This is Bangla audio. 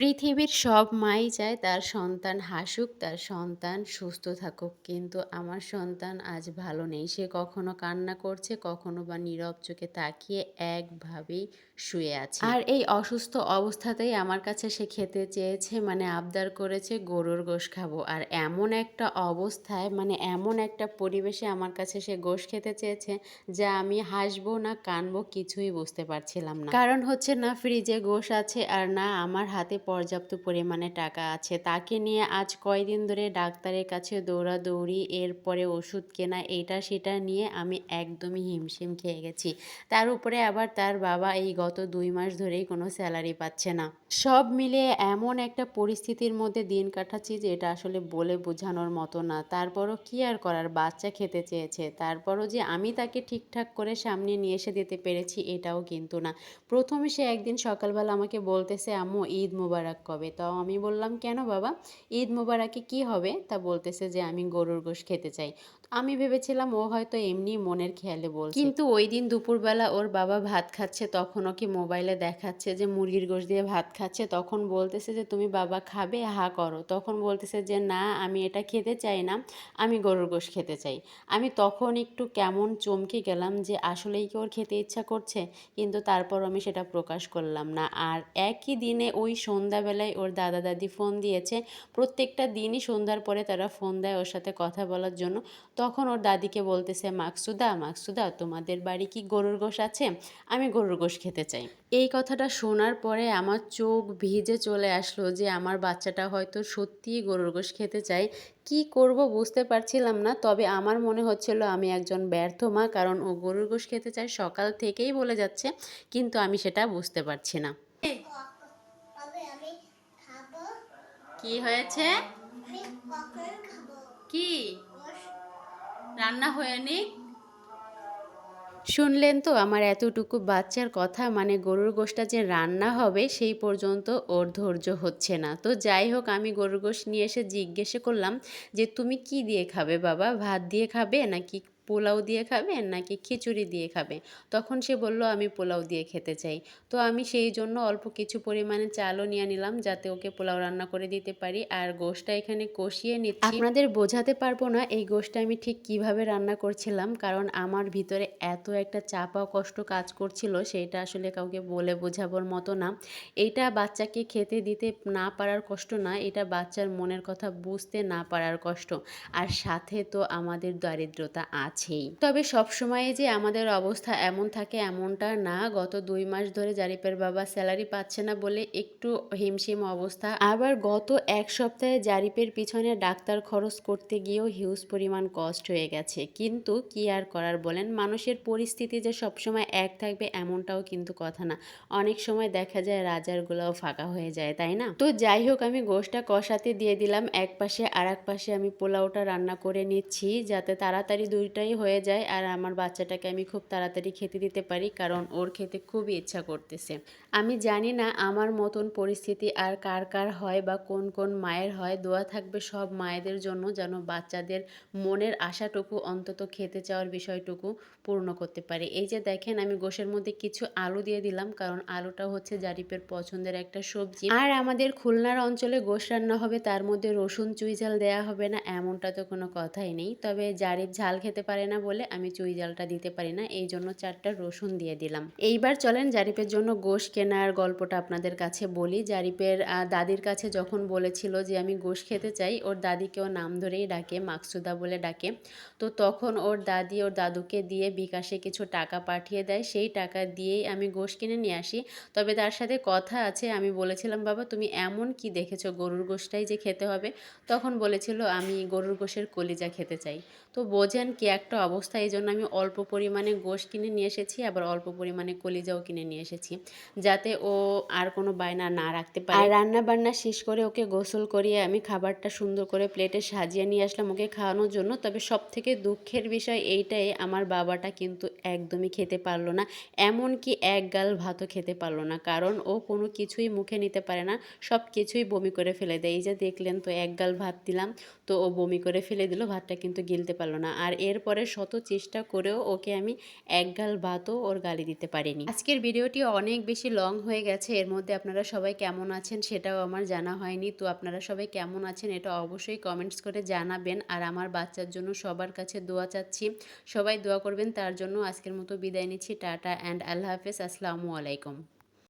পৃথিবীর সব মাই চায় তার সন্তান হাসুক তার সন্তান সুস্থ থাকুক। কিন্তু আমার সন্তান আজ ভালো নেই। সে কখনো কান্না করছে কখনো বা নীরব চোখে তাকিয়ে একভাবেই শুয়ে আছে। আর এই অসুস্থ অবস্থাতেই আমার কাছে সে খেতে চেয়েছে মানে আবদার করেছে গরুর গোশ খাব। আর এমন একটা অবস্থায় মানে এমন একটা পরিবেশে আমার কাছে সে গোশ খেতে চেয়েছে যা আমি হাসবো না কানবো কিছুই বুঝতে পারছিলাম না। কারণ হচ্ছে না ফ্রিজে গোশ আছে আর না আমার হাতে পর্যাপ্ত পরিমাণে টাকা আছে। তাকে নিয়ে আজ কয়দিন ধরে ডাক্তারের কাছে দৌড়াদৌড়ি, এরপরে ওষুধ কেনা, এটা সেটা নিয়ে আমি একদমই হিমশিম খেয়ে গেছি। তার উপরে আবার তার বাবা এই গত দুই মাস ধরেই কোনো স্যালারি পাচ্ছে না। সব মিলিয়ে এমন একটা পরিস্থিতির মধ্যে দিন কাটাচ্ছি যে এটা আসলে বলে বোঝানোর মতো না। তারপরও কি আর করার? বাচ্চা খেতে চেয়েছে। তারপরও যে আমি তাকে ঠিকঠাক করে সামনে নিয়ে এসে দিতে পেরেছি এটাও কিন্তু না। প্রথমে সে একদিন সকালবেলা আমাকে বলতেছে, আম্মু, ঈদ মুবারক কবে? তো আমি বললাম, কেন বাবা? ঈদ মোবারকে কি হবে? তা বলতেছে যে, আমি গরুর গোশ খেতে চাই। আমি ভেবেছিলাম ও হয়তো এমনি মনের খেয়ালে বলছে। কিন্তু ওই দিন দুপুরবেলা ওর বাবা ভাত খাচ্ছে, তখন ওকে মোবাইলে দেখাচ্ছে যে মুরগির গোশ দিয়ে ভাত খাচ্ছে, তখন বলতেছে যে, তুমি বাবা খাবে? হা করো। তখন বলতেছে যে, না, আমি এটা খেতে চাই না, আমি গরুর গোশ খেতে চাই। আমি তখন একটু কেমন চমকে গেলাম যে, আসলেই কি ওর খেতে ইচ্ছা করছে? কিন্তু তারপর আমি সেটা প্রকাশ করলাম না। আর একই দিনে ওই সন্ধ্যাবেলায় ওর দাদা দাদি ফোন দিয়েছে। প্রত্যেকটা দিনই সন্ধ্যার পরে তারা ফোন দেয় ওর সাথে কথা বলার জন্য। তখন ওর দাদিকে বলতেছে মাকসুদা মাকসুদা তোমাদের বাড়ি কি গরুর গোশ আছে? আমি গরুর গোশ খেতে চাই। এই কথাটা শোনার পরে আমার চোখ ভিজে চলে আসলো যে আমার বাচ্চাটা হয়তো সত্যিই গরুর গোশ খেতে চায়। কি করব বুঝতে পারছিলাম না তবে আমার মনে হচ্ছিল আমি একজন ব্যর্থ মা কারণ ও গরুর গোশ খেতে চায় সকাল থেকেই বলে যাচ্ছে কিন্তু আমি সেটা বুঝতে পারছি না। কি হয়েছে? কি? গোশ হয়ে নি শুনলেন তো আমার এতটুকু বাচ্চার কথা মানে গরুর গোশটা যে রান্না হবে সেই পর্যন্ত ওর ধৈর্য হচ্ছে না। তো যাই হোক, আমি গরুর গোশ নিয়ে এসে জিজ্ঞেস করলাম যে, তুমি কি দিয়ে খাবে বাবা? ভাত দিয়ে খাবে নাকি পোলাও দিয়ে খাবে নাকি খিচুড়ি দিয়ে খাবে? তখন সে বলল, আমি পোলাও দিয়ে খেতে চাই। তো আমি সেই জন্য অল্প কিছু পরিমাণে চালও নিয়ে নিলাম যাতে ওকে পোলাও রান্না করে দিতে পারি। আর গোশটা এখানে কষিয়ে নিচ্ছি। আপনাদের বোঝাতে পারব না এই গোশটা আমি ঠিক কীভাবে রান্না করছিলাম, কারণ আমার ভিতরে এত একটা চাপা কষ্ট কাজ করছিল, সেটা আসলে কাউকে বলে বোঝাবার মতো না। এটা বাচ্চাকে খেতে দিতে না পারার কষ্ট না, এটা বাচ্চার মনের কথা বুঝতে না পারার কষ্ট। আর সাথে তো আমাদের দারিদ্রতা আছেই। তবে সব সময় যে আমাদের অবস্থা এমন থাকে এমনটা না, গত দুই মাস ধরে জারিপের বাবা স্যালারি পাচ্ছে না বলে একটু হিমশিম অবস্থা। আবার গত এক সপ্তাহে জারিপের পিছনে ডাক্তার খরচ করতে গিয়েও হিউজ পরিমাণ কষ্ট হয়ে গেছে। কিন্তু কি আর করার বলেন? মানুষের পরিস্থিতি যে সবসময় এক থাকবে এমনটাও কিন্তু কথা না। অনেক সময় দেখা যায় রাজারগুলোও ফাঁকা হয়ে যায়, তাই না? তো যাই হোক, আমি গোশটা কষাতে দিয়ে দিলাম। এক পাশে আর এক পাশে আমি পোলাওটা রান্না করে নিচ্ছি যাতে তাড়াতাড়ি দুইটাই হয়ে যায় আর আমার বাচ্চাটাকে আমি খুব তাড়াতাড়ি খেতে দিতে পারি কারণ ওর খেতে খুবই ইচ্ছা করতেছে। আমি জানি না আমার মতন পরিস্থিতি আর কার কার হয় বা কোন কোন মায়ের হয়, দোয়া থাকবে সব মায়েদের জন্য যেন বাচ্চাদের মনের আশাটুকু অন্তত খেতে চাওয়ার বিষয়টুকু পূর্ণ করতে পারে। এই যে দেখেন আমি গোশের মধ্যে কিছু আলু দিয়ে দিলাম কারণ আলুটা হচ্ছে জারিপের পছন্দের একটা সবজি। আর আমাদের খুলনার অঞ্চলে গোশ রান্না হবে, তার মধ্যে রসুন চুই ঝাল দেওয়া হবে না, এমনটা তো কোনো কথাই নেই। তবে জারিপ ঝাল খেতে পারে না বলে আমি চুই ঝালটা দিতে পারি না, এই জন্য চারটা রসুন দিয়ে দিলাম। এইবার চলেন জারিপের জন্য গোশ কেনার গল্পটা আপনাদের কাছে বলি। জারিপের দাদির কাছে যখন বলেছিল যে আমি গোশ খেতে চাই, ওর দাদিকেও নাম ধরেই ডাকে, মাকসুদা বলে ডাকে। তো তখন ওর দাদি ওর দাদুকে দিয়ে বিকাশে কিছু টাকা পাঠিয়ে দেয়, সেই টাকা দিয়েই আমি গোশ কিনে নিয়ে আসি। তবে তার সাথে কথা আছে, আমি বলেছিলাম, বাবা, তুমি এমন কি দেখেছ গরুর গোশটাই যে খেতে হবে? তখন বলেছিল, আমি গরুর গোশের কলিজা খেতে চাই। তো বোঝেন কি একটা অবস্থা, এই জন্য আমি অল্প পরিমাণে গোশ কিনে নিয়ে এসেছি, আবার অল্প পরিমাণে কলিজাও কিনে নিয়ে এসেছি, যাতে ও আর কোনো বায়না না রাখতে পারে। আর রান্না বান্না শেষ করে ওকে গোসল করিয়ে আমি খাবারটা সুন্দর করে প্লেটে সাজিয়ে নিয়ে আসলাম ওকে খাওয়ানোর জন্য, তবে সব থেকে দুঃখের বিষয় এইটাই, আমার বাবাটা কিন্তু একদমই খেতে পারল না, এমনকি এক গাল ভাতও খেতে পারল না, কারণ ও কোনো কিছুই মুখে নিতে পারে না সব কিছুই বমি করে ফেলে দেয়। এই যে দেখলেন তো, এক গাল ভাত দিলাম, তো ও বমি করে ফেলে দিল, ভাতটা কিন্তু গিলতে পারল না। আর এরপর তারপরে শত চেষ্টা করেও ওকে আমি এক গাল ভাতও ওর গালি দিতে পারিনি। আজকের ভিডিওটি অনেক বেশি লং হয়ে গেছে, এর মধ্যে আপনারা সবাই কেমন আছেন সেটাও আমার জানা হয়নি। তো আপনারা সবাই কেমন আছেন এটা অবশ্যই কমেন্টস করে জানাবেন। আর আমার বাচ্চার জন্য সবার কাছে দোয়া চাচ্ছি। সবাই দোয়া করবেন, তার জন্য আজকের মতো বিদায় নিচ্ছি। টাটা অ্যান্ড আল্লাহ হাফেজ। আসসালামু আলাইকুম।